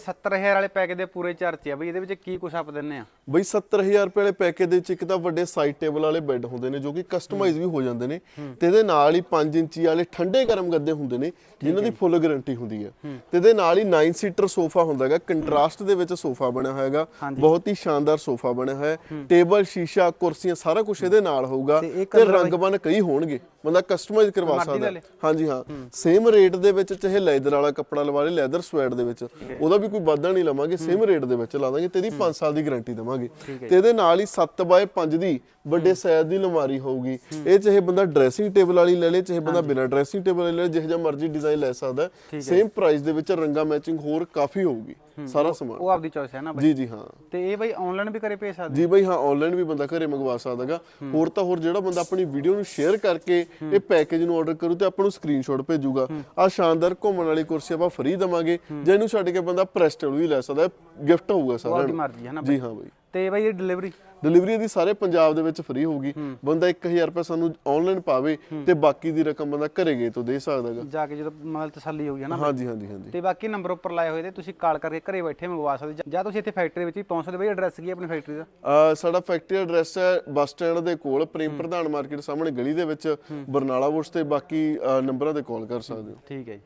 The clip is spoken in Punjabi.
70000 ਵਾਲੇ ਪੈਕੇਜ ਦੇ ਪੂਰੇ ਚਰਚੇ ਆ ਬਈ ਇਹਦੇ ਵਿੱਚ ਕੀ ਕੁਛ ਆਪ ਦਿੰਨੇ ਆ? ਬਈ 70000 ਰੁਪਏ ਵਾਲੇ ਪੈਕੇਜ ਦੇ ਵਿੱਚ ਇੱਕ ਤਾਂ ਵੱਡੇ ਸਾਈਡ ਟੇਬਲ ਵਾਲੇ ਬੈੱਡ ਹੁੰਦੇ ਨੇ ਜੋ ਕਿ ਕਸਟਮਾਈਜ਼ ਵੀ ਹੋ ਜਾਂਦੇ ਨੇ ਤੇ ਇਹਦੇ ਨਾਲ ਹੀ 5 ਇੰਚੀ ਵਾਲੇ ਠੰਡੇ ਗਰਮ ਗੱਦੇ ਹੁੰਦੇ ਨੇ ਜਿਨ੍ਹਾਂ ਦੀ ਫੁੱਲ ਗਾਰੰਟੀ ਹੁੰਦੀ ਹੈ। ਤੇ ਇਹਦੇ ਨਾਲ ਹੀ 9 ਸੀਟਰ ਸੋਫਾ ਹੁੰਦਾ ਹੈਗਾ ਕੰਟਰਾਸਟ ਦੇ ਵਿੱਚ ਸੋਫਾ ਬਣਿਆ ਹੋਇਆ ਹੈਗਾ ਬਹੁਤ ਹੀ ਸ਼ਾਨਦਾਰ ਸੋਫਾ ਬਣਿਆ ਹੋਇਆ ਹੈ। ਟੇਬਲ ਸ਼ੀਸ਼ਾ ਕੁਰਸੀਆਂ ਸਾਰਾ ਕੁਝ ਇਹਦੇ ਨਾਲ ਹੋਊਗਾ ਤੇ ਰੰਗ ਬਨ ਕਈ ਹੋਣਗੇ। ਬੰਦਾ ਕਸਟਮਾਈਜ਼ ਕਰਵਾ ਸਕਦਾ। ਹਾਂਜੀ ਹਾਂ। ਸੇਮ ਰੇਟ ਦੇ ਵਿੱਚ ਚਾਹੇ ਲੈਦਰ ਵਾਲਾ ਕੱਪੜਾ ਲਵਾ ਲੇ ਲੈਦਰ ਸਵੈਟ ਦੇ ਵਿੱਚ ਉਹਦਾ ਵੀ ਕੋਈ ਵਾਧਾ ਨਹੀਂ ਲਵਾਂਗੇ ਸੇਮ ਰੇਟ ਦੇ ਵਿੱਚ ਲਾ ਦਾਂਗੇ ਤੇ ਇਹਦੀ 5 ਸਾਲ ਦੀ ਗਾਰੰਟੀ ਦਵਾਂਗੇ। ਤੇ ਇਹਦੇ ਨਾਲ ਹੀ 7 ਬਾਏ 5 ਦੀ ਵੱਡੇ ਸਾਈਜ਼ ਦੀ ਅਲਮਾਰੀ ਹੋਊਗੀ। ਇਹ ਚਾਹੇ ਬੰਦਾ ਡਰੈਸਿੰਗ ਟੇਬਲ ਵਾਲੀ ਲੈ ਲੇ ਚਾਹੇ ਬੰਦਾ ਬਿਨਾਂ ਡਰੈਸਿੰਗ ਟੇਬਲ ਵਾਲੀ ਲੈ ਲੇ ਜਿਹੋ ਜਿਹਾ ਮਰਜ਼ੀ ਡਿਜ਼ਾਈਨ ਲੈ ਸਕਦਾ ਸੇਮ ਪ੍ਰਾਈਸ ਦੇ ਵਿੱਚ ਰੰਗਾ ਮੈਚਿੰਗ ਹੋਰ ਕਾਫੀ ਹੋਊਗੀ। ਸਾਰਾ ਸਮਾਨ। ਉਹ ਆਪਦੀ ਚੋਇਸ ਹੈ ਨਾ ਬਈ। ਜੀ ਜੀ ਹਾਂ। ਤੇ ਇਹ ਬਈ ਆਨਲਾਈਨ ਵੀ ਕਰੇ ਭੇਜ ਸਕਦੇ ਜੀ ਬਈ ਹਾਂ ਆਨਲਾਈਨ ਵੀ ਬੰਦਾ ਘਰੇ ਮੰਗਵਾ ਸਕਦਾਗਾ। ਹੋਰ ਤਾਂ ਹੋਰ ਜਿਹੜਾ ਬੰਦਾ ਆਪਣੀ ਵੀਡੀਓ ਨੂੰ ਸ਼ੇਅਰ ਕਰਕੇ ਇਹ ਪੈਕੇਜ ਨੂੰ ਆਰਡਰ ਕਰੂ ਤੇ ਆਪਾਂ ਨੂੰ ਸਕਰੀਨਸ਼ਾਟ ਭੇਜੂਗਾ। ਆ ਸ਼ਾਨਦਾਰ ਘੁੰਮਣ ਵਾਲੀ ਕੁਰਸੀ ਆਪਾਂ ਫ੍ਰੀ ਦਵਾਂਗੇ। ਜਾਂ ਇਹਨੂੰ ਛੱਡ ਕੇ ਬੰਦਾ ਪ੍ਰੈਸਟੇਬਲ ਵੀ ਲੈ ਸਕਦਾ। ਗਿਫਟ ਹੋਊਗਾ ਸਾਰਿਆਂ ਆਪਦੀ ਨੂੰ। ਮਰਜ਼ੀ ਹੈ ਨਾ ਜੀ ਹਾਂ ਬਈ। ਤੇ ਬਈ ਇਹ ਡਿਲੀਵਰੀ ਡਿਲੀਵਰੀ ਦੀ ਸਾਰੇ ਪੰਜਾਬ ਦੇ ਵਿੱਚ ਫ੍ਰੀ ਹੋਊਗੀ। ਬੰਦਾ 1000 ਰੁਪਏ ਸਾਨੂੰ ਆਨਲਾਈਨ ਪਾਵੇ ਤੇ ਬਾਕੀ ਦੀ ਰਕਮ ਬੰਦਾ ਘਰੇ ਗਏ ਤੋਂ ਦੇ ਸਕਦਾਗਾ ਜਾ ਕੇ ਜਦੋਂ ਮਤਲਬ ਤਸੱਲੀ ਹੋਊਗੀ ਹੈ ਨਾ ਹਾਂਜੀ ਹਾਂਜੀ ਹਾਂਜੀ। ਤੇ ਬਾਕੀ ਨੰਬਰ ਉੱਪਰ ਲਾਏ ਹੋਏ ਤੇ ਤੁਸੀਂ ਕਾਲ ਕਰਕੇ ਘਰੇ ਬੈਠੇ ਮੰਗਵਾ ਸਕਦੇ ਜਾਂ- ਤੁਸੀਂ ਇੱਥੇ ਫੈਕਟਰੀ ਵਿੱਚ ਵੀ ਪਹੁੰਚ ਸਕਦੇ ਬਈ ਐਡਰੈਸ ਕੀ ਹੈ ਆਪਣੀ ਫੈਕਟਰੀ ਦਾ? ਸਾਡਾ ਫੈਕਟਰੀ ਐਡਰੈਸ ਹੈ ਬੱਸ ਸਟੈਂਡ ਦੇ ਕੋਲ ਪ੍ਰੇਮ ਪ੍ਰਧਾਨ ਮਾਰਕੀਟ ਸਾਹਮਣੇ ਗਲੀ ਦੇ ਵਿੱਚ ਬਰਨਾਲਾ ਬੁਸ਼ ਤੇ ਬਾਕੀ ਨੰਬਰਾਂ ਤੇ ਕਾਲ ਕਰ ਸਕਦੇ ਹੋ। ਠੀਕ ਹੈ ਜੀ।